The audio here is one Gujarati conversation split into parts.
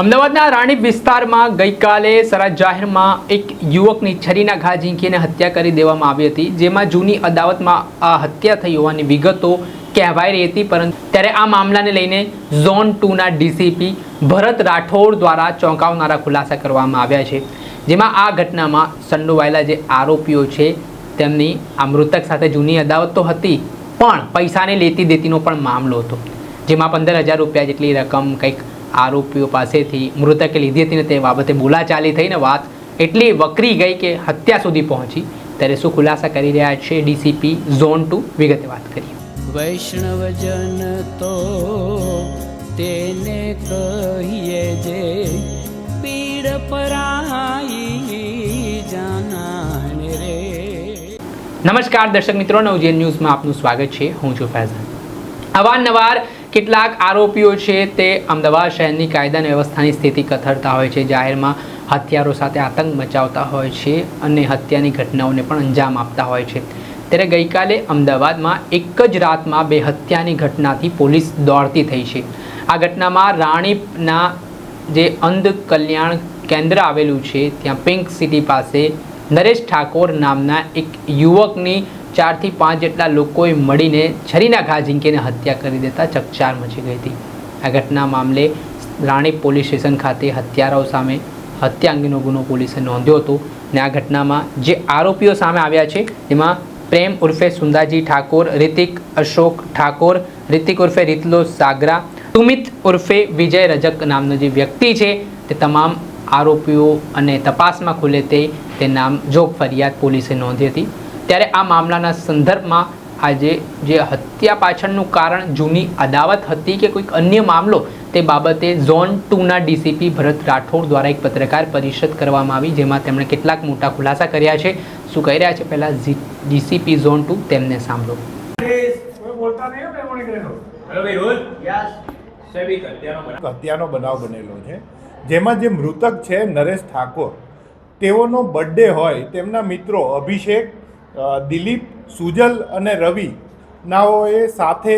અમદાવાદના રાણીપ વિસ્તારમાં ગઈકાલે સરા જાહેરમાં એક યુવકની છરીના ઘા ઝીંકીને હત્યા કરી દેવામાં આવી હતી, જેમાં જૂની અદાવતમાં આ હત્યા થઈ હોવાની વિગતો કહેવાઈ રહી હતી, પરંતુ ત્યારે આ મામલાને લઈને ઝોન ટુના ડીસીપી ભરત રાઠોડ દ્વારા ચોંકાવનારા ખુલાસા કરવામાં આવ્યા છે, જેમાં આ ઘટનામાં સંડોવાયેલા જે આરોપીઓ છે, તેમની આ મૃતક સાથે જૂની અદાવત તો હતી, પણ પૈસાને લેતી દેતીનો પણ મામલો હતો, જેમાં પંદર હજાર રૂપિયા જેટલી રકમ કંઈક આરોપીઓ પાસેથી મૃતકે લીધી હતી ને તે બાબતે બોલાચાલી થઈને વાત એટલી વકરી ગઈ કે હત્યા સુધી પહોંચી. ત્યારે શું ખુલાસા કરી રહ્યા છે ડીસીપી ઝોન ટુ? વિગતે વાત કરીએ. વૈષ્ણવજન તો તેને કહીએ જે પીડ પરાઈ જાનાને રે. નમસ્કાર દર્શક મિત્રો નવજીવન ન્યૂઝમાં આપનું સ્વાગત છે. હું છું ફૈઝાન. અવારનવાર કેટલાક આરોપીઓ છે તે અમદાવાદ શહેરની કાયદા વ્યવસ્થાની સ્થિતિ કથળતા હોય છે, જાહેરમાં હથિયારો સાથે આતંક મચાવતા હોય છે અને હત્યાની ઘટનાઓને પણ અંજામ આપતા હોય છે. ત્યારે ગઈકાલે અમદાવાદમાં એક જ રાતમાં બે હત્યાની ઘટનાથી પોલીસ દોડતી થઈ છે. આ ઘટનામાં રાણીપના જે અંધ કલ્યાણ કેન્દ્ર આવેલું છે, ત્યાં પિંક સિટી પાસે નરેશ ઠાકોર નામના એક યુવકની ચારથી પાંચ જેટલા લોકોએ મળીને છરીના ઘા ઝીંકીને હત્યા કરી દેતા ચકચાર મચી ગઈ હતી. આ ઘટના મામલે રાણીપ પોલીસ સ્ટેશન ખાતે હત્યારાઓ સામે હત્યા અંગેનો ગુનો પોલીસે નોંધ્યો હતો ને આ ઘટનામાં જે આરોપીઓ સામે આવ્યા છે, એમાં પ્રેમ ઉર્ફે સુંદાજી ઠાકોર, રિતિક અશોક ઠાકોર, રિતિક ઉર્ફે રીતલો સાગરા, સુમિત ઉર્ફે વિજય રજક નામનો જે વ્યક્તિ છે, તે તમામ આરોપીઓ અને તપાસમાં ખુલે તે નામ જોગ ફરિયાદ પોલીસે નોંધી હતી. ત્યારે આ મામલાના સંદર્ભમાં આજે જે હત્યા પાછળનું કારણ જૂની અદાવત હતી કે કોઈક અન્ય મામલો તે બાબતે ઝોન ટુના ડીસીપી ભરત રાઠોડ દ્વારા એક પત્રકાર પરિષદ કરવામાં આવી જેમાં તેમણે કેટલાક મોટા ખુલાસા કર્યા છે. શું કહી રહ્યા છે? પહેલાં ડીસીપી ઝોન ટુ તેમને સાંભળો. હત્યાનો બનાવ. બનેલો છે. જેમાં જે મૃતક છે નરેશ ઠાકોર તેઓનો બર્થડે હોય તેમના મિત્રો અભિષેક દિલીપ, સુજલ અને રવિ નાઓએ સાથે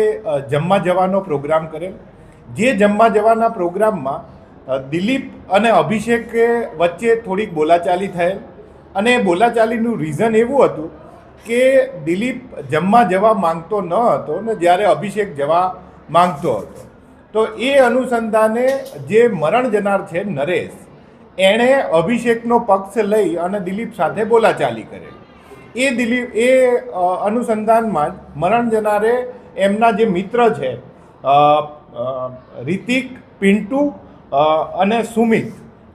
જમવા જવાનો પ્રોગ્રામ કરેલ. જે જમવા જવાના પ્રોગ્રામમાં દિલીપ અને અભિષેકે વચ્ચે થોડીક બોલાચાલી થયેલ. અને એ બોલાચાલીનું રીઝન એવું હતું કે દિલીપ જમવા જવા માંગતો ન હતો ને જ્યારે અભિષેક જવા માંગતો હતો. તો એ અનુસંધાને જે મરણ જનાર છે નરેશ, એણે અભિષેકનો પક્ષ લઈ અને દિલીપ સાથે બોલાચાલી કરેલી. એ દિલીપ એ અનુસંધાનમાં જ મરણ જનારે એમના જે મિત્ર છે રિતિક, પિન્ટુ અને સુમિત,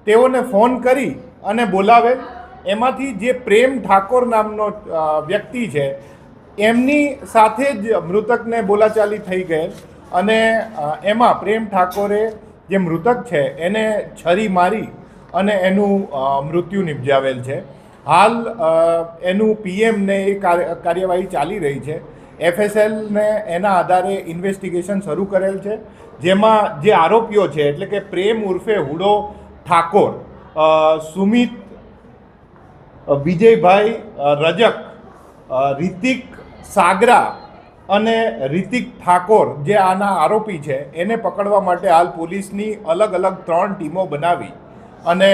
તેઓને ફોન કરી અને બોલાવેલ એમાંથી જે પ્રેમ ઠાકોર નામનો વ્યક્તિ છે, એમની સાથે જ મૃતકને બોલાચાલી થઈ ગયેલ અને એમાં પ્રેમ ઠાકોરે જે મૃતક છે, એને છરી મારી અને એનું મૃત્યુ નિપજાવેલ છે. હાલ એનું પીએમને એ કાર્યવાહી ચાલી રહી છે. એફએસએલને એના આધારે ઇન્વેસ્ટિગેશન શરૂ કરેલ છે. જેમાં જે આરોપીઓ છે, એટલે કે પ્રેમ ઉર્ફે હુડો ઠાકોર સુમિત વિજયભાઈ રજક રિતિક સાગરા અને રિતિક ઠાકોર જે આના આરોપી છે, એને પકડવા માટે હાલ પોલીસની અલગ અલગ ત્રણ ટીમો બનાવી અને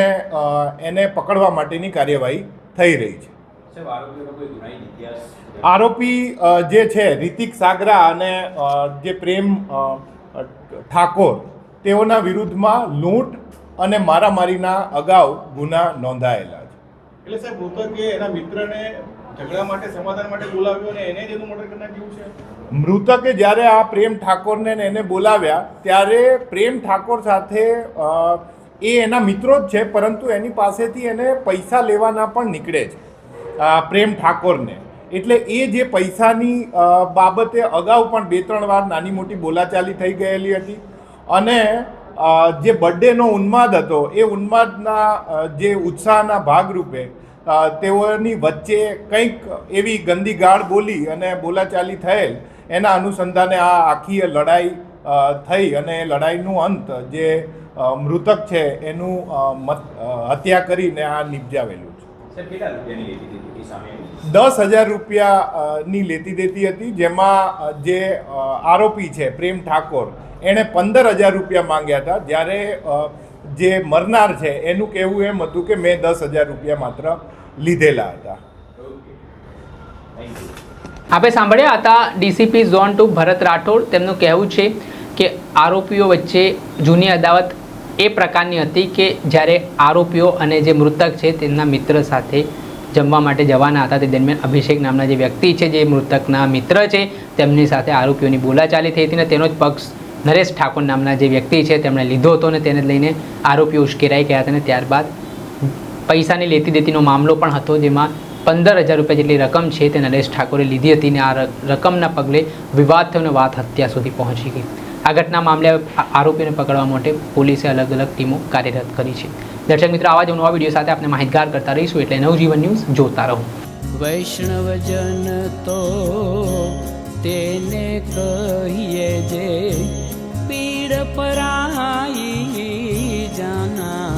એને પકડવા માટેની કાર્યવાહી થઈ રહી છે. આરોપી જે છે રિતિક સાગરા અને જે પ્રેમ ઠાકોર તેઓના વિરુદ્ધમાં લૂંટ અને મારામારીના અગાઉ ગુના નોંધાયેલા છે. એટલે સાહેબ મૃતકે એના મિત્રને ઝઘડા માટે સમાધાન માટે બોલાવ્યો અને એને જ એનું મર્ડર કરનાર કેવું છે? મૃતકે જ્યારે આ પ્રેમ ઠાકોરને એને બોલાવ્યા ત્યારે પ્રેમ ઠાકોર સાથે એ એના મિત્રો જ છે, પરંતુ એની પાસેથી એને પૈસા લેવાના પણ નીકળે છે પ્રેમ ઠાકોરને. એટલે એ જે પૈસાની બાબતે અગાઉ પણ બે ત્રણ વાર નાની મોટી બોલાચાલી થઈ ગયેલી હતી અને જે બર્થડેનો ઉન્માદ હતો, એ ઉન્માદના જે ઉત્સાહના ભાગરૂપે તેઓની વચ્ચે કંઈક એવી ગંદી ગાળ બોલી અને બોલાચાલી થયેલ, એના અનુસંધાને આ આખી લડાઈ થઈ અને એ લડાઈનું અંત જે મૃતક છે એનું હત્યા કરીને આ નિપજાવેલું છે. સાહેબ કેટલા રૂપિયાની લેતી હતી એ સામે દસ હજાર રૂપિયાની લેતી દેતી હતી જેમાં જે આરોપી છે પ્રેમ ઠાકોર એણે પંદર હજાર રૂપિયા માંગ્યા હતા. જ્યારે જે મરનાર છે એનું કહેવું એમ હતું કે મેં દસ હજાર રૂપિયા માત્ર લીધેલા હતા. આપણે સાંભળ્યા હતા DCP zone two Bharat Rathod. તેમનું કહેવું છે આરોપીઓ વચ્ચે જૂની અદાવત એ પ્રકારની હતી કે જ્યારે આરોપીઓ અને જે મૃતક છે તેમના મિત્ર સાથે જમવા માટે જવાના હતા, તે દરમિયાન અભિષેક નામના જે વ્યક્તિ છે, જે મૃતકના મિત્ર છે, તેમની સાથે આરોપીઓની બોલાચાલી થઈ હતી અને તેનો જ પક્ષ નરેશ ઠાકોર નામના જે વ્યક્તિ છે, તેમણે લીધો હતો અને તેને લઈને આરોપીઓ ઉશ્કેરાઈ ગયા હતા અને ત્યારબાદ પૈસાની લેતી દેતીનો મામલો પણ હતો, જેમાં પંદર હજાર રૂપિયા જેટલી રકમ છે તે નરેશ ઠાકોરે લીધી હતી અને આ રકમના પગલે વિવાદ થયો અને વાત હત્યા સુધી પહોંચી ગઈ. આ ઘટના મામલે આરોપીને પકડવા માટે પોલીસે અલગ અલગ ટીમો કાર્યરત કરી છે. દર્શક મિત્રો, આવા જ નવા વીડિયો સાથે આપણે માહિતગાર કરતા રહીશું એટલે નવજીવન ન્યૂઝ જોતા રહો. વૈષ્ણવજન તો તેને કહીએ જે પીડ પરાઈ જાનાને